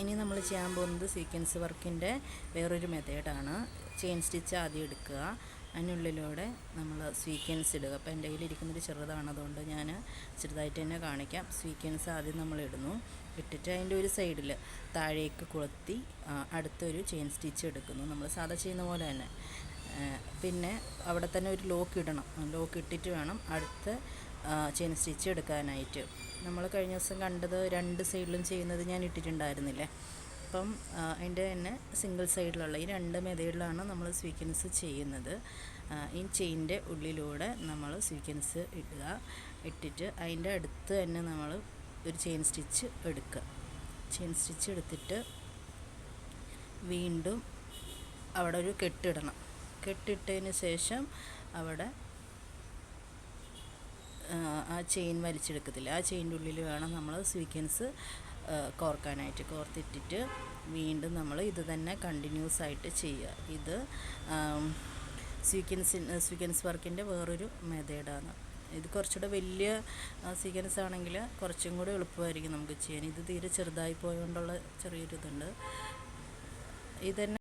ഇനി നമ്മൾ ചെയ്യാൻ പോകുന്നത് സീക്വൻസ് വർക്കിന്റെ വേറൊരു മെത്തേഡാണ് ചെയിൻ സ്റ്റിച്ച് ആദ്യം എടുക്കുക. അതിനുള്ളിലൂടെ നമ്മൾ സ്വീക്വൻസ് ഇടുക. അപ്പോൾ എന്റെ കയ്യിലിരിക്കുന്നൊരു ചെറുതാണ്. അതുകൊണ്ട് ഞാൻ ചെറുതായിട്ട് തന്നെ കാണിക്കാം. സ്വീക്വൻസ് ആദ്യം നമ്മൾ ഇടുന്നു. ഇട്ടിട്ട് അതിന്റെ ഒരു സൈഡിൽ താഴേക്ക് കൊളുത്തി അടുത്തൊരു ചെയിൻ സ്റ്റിച്ച് എടുക്കുന്നു. നമ്മൾ സാധാ ചെയ്യുന്ന പോലെ തന്നെ. പിന്നെ അവിടെ തന്നെ ഒരു ലോക്ക് ഇടണം. ലോക്ക് ഇട്ടിട്ട് വേണം അടുത്ത ചെയിൻ സ്റ്റിച്ച് എടുക്കാനായിട്ട്. നമ്മൾ കഴിഞ്ഞ ദിവസം കണ്ടത് രണ്ട് സൈഡിലും ചെയ്യുന്നത് ഞാൻ ഇട്ടിട്ടുണ്ടായിരുന്നില്ലേ? അപ്പം അതിന്റെ തന്നെ സിംഗിൾ സൈഡിലുള്ള ഈ രണ്ട് മെതേഡിലാണ് നമ്മൾ സ്വീക്വൻസ് ചെയ്യുന്നത്. ഈ ചെയിന്റെ ഉള്ളിലൂടെ നമ്മൾ സ്വീക്വൻസ് ഇടുക. ഇട്ടിട്ട് അതിന്റെ അടുത്ത് തന്നെ നമ്മൾ ഒരു ചെയിൻ സ്റ്റിച്ച് എടുക്കുക. ചെയിൻ സ്റ്റിച്ച് എടുത്തിട്ട് വീണ്ടും അവിടെ ഒരു കെട്ടിടണം. കെട്ടിട്ടതിന് ശേഷം അവിടെ ആ, ചെയിൻ വലിച്ചെടുക്കത്തില്ല. ആ ചെയിന്റെ ഉള്ളിൽ വേണം നമ്മൾ സ്വീക്വൻസ് കോർക്കാനായിട്ട്. കോർത്തിട്ടിട്ട് വീണ്ടും നമ്മൾ ഇത് തന്നെ കണ്ടിന്യൂസ് ആയിട്ട് ചെയ്യുക. ഇത് സ്വീക്വൻസ് സ്വീക്വൻസ് വർക്കിന്റെ വേറൊരു മെത്തേഡാണ് ഇത് കുറച്ചുകൂടെ വലിയ സീക്വൻസ് ആണെങ്കിൽ കുറച്ചും കൂടെ എളുപ്പമായിരിക്കും നമുക്ക് ചെയ്യാൻ. ഇത് തീരെ ചെറുതായി പോയതുകൊണ്ടുള്ള ചെറിയൊരു ഇതുണ്ട് ഇത് തന്നെ